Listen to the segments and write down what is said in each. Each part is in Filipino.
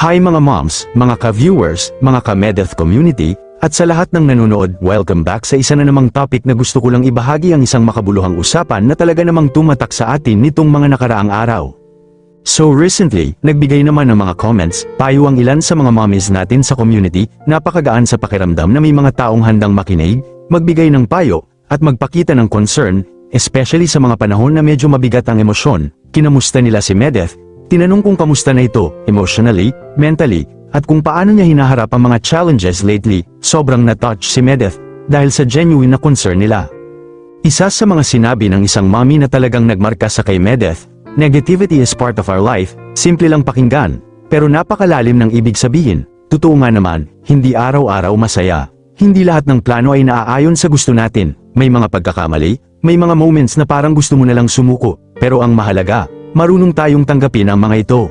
Hi mga moms, mga ka-viewers, mga ka-Medeth community, at sa lahat ng nanonood, welcome back sa isa na namang topic na gusto ko lang ibahagi ang isang makabuluhang usapan na talaga namang tumatak sa atin nitong mga nakaraang araw. So recently, nagbigay naman ng mga comments, payo ang ilan sa mga mommies natin sa community, napakagaan sa pakiramdam na may mga taong handang makinig, magbigay ng payo, at magpakita ng concern, especially sa mga panahon na medyo mabigat ang emosyon. Kinamusta nila si Medeth, tinanong kung kamusta na ito, emotionally, mentally, at kung paano niya hinaharap ang mga challenges lately, sobrang na-touch si Medeth, dahil sa genuine na concern nila. Isa sa mga sinabi ng isang mommy na talagang nagmarka sa kay Medeth, Negativity is part of our life, simple lang pakinggan, pero napakalalim ng ibig sabihin. Totoo nga naman, hindi araw-araw masaya. Hindi lahat ng plano ay naaayon sa gusto natin. May mga pagkakamali, may mga moments na parang gusto mo na lang sumuko, pero ang mahalaga, marunong tayong tanggapin ang mga ito.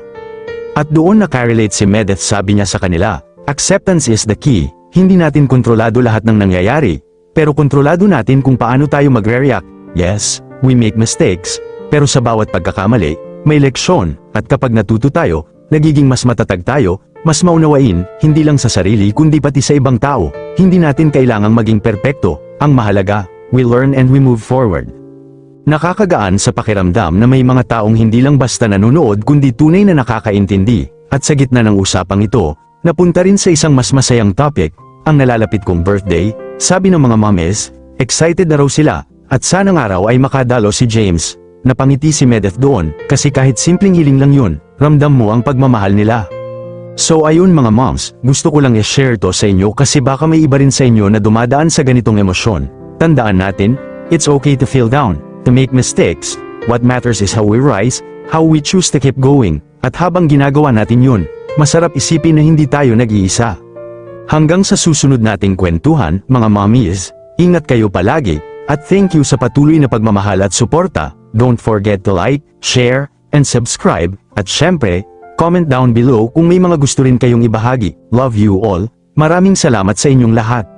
At doon nakarelate si Medeth sabi niya sa kanila, acceptance is the key, hindi natin kontrolado lahat ng nangyayari, pero kontrolado natin kung paano tayo magre-react. Yes, we make mistakes, pero sa bawat pagkakamali, may leksyon, at kapag natuto tayo, nagiging mas matatag tayo, mas maunawain, hindi lang sa sarili kundi pati sa ibang tao. Hindi natin kailangang maging perpekto, ang mahalaga, we learn and we move forward. Nakakagaan sa pakiramdam na may mga taong hindi lang basta nanonood kundi tunay na nakakaintindi, at sa gitna ng usapang ito, napunta rin sa isang mas masayang topic, ang nalalapit kong birthday, sabi ng mga mommies, excited na raw sila, at sanang araw ay makadalo si James. Napangiti si Medeth doon, kasi kahit simpleng hiling lang yun, ramdam mo ang pagmamahal nila. So ayun mga moms, gusto ko lang i-share to sa inyo kasi baka may iba rin sa inyo na dumadaan sa ganitong emosyon. Tandaan natin, it's okay to feel down, to make mistakes, what matters is how we rise, how we choose to keep going, at habang ginagawa natin yun, masarap isipin na hindi tayo nag-iisa. Hanggang sa susunod nating kwentuhan, mga mommies, ingat kayo palagi, at thank you sa patuloy na pagmamahal at suporta. Don't forget to like, share, and subscribe, at syempre, comment down below kung may mga gusto rin kayong ibahagi. Love you all, maraming salamat sa inyong lahat.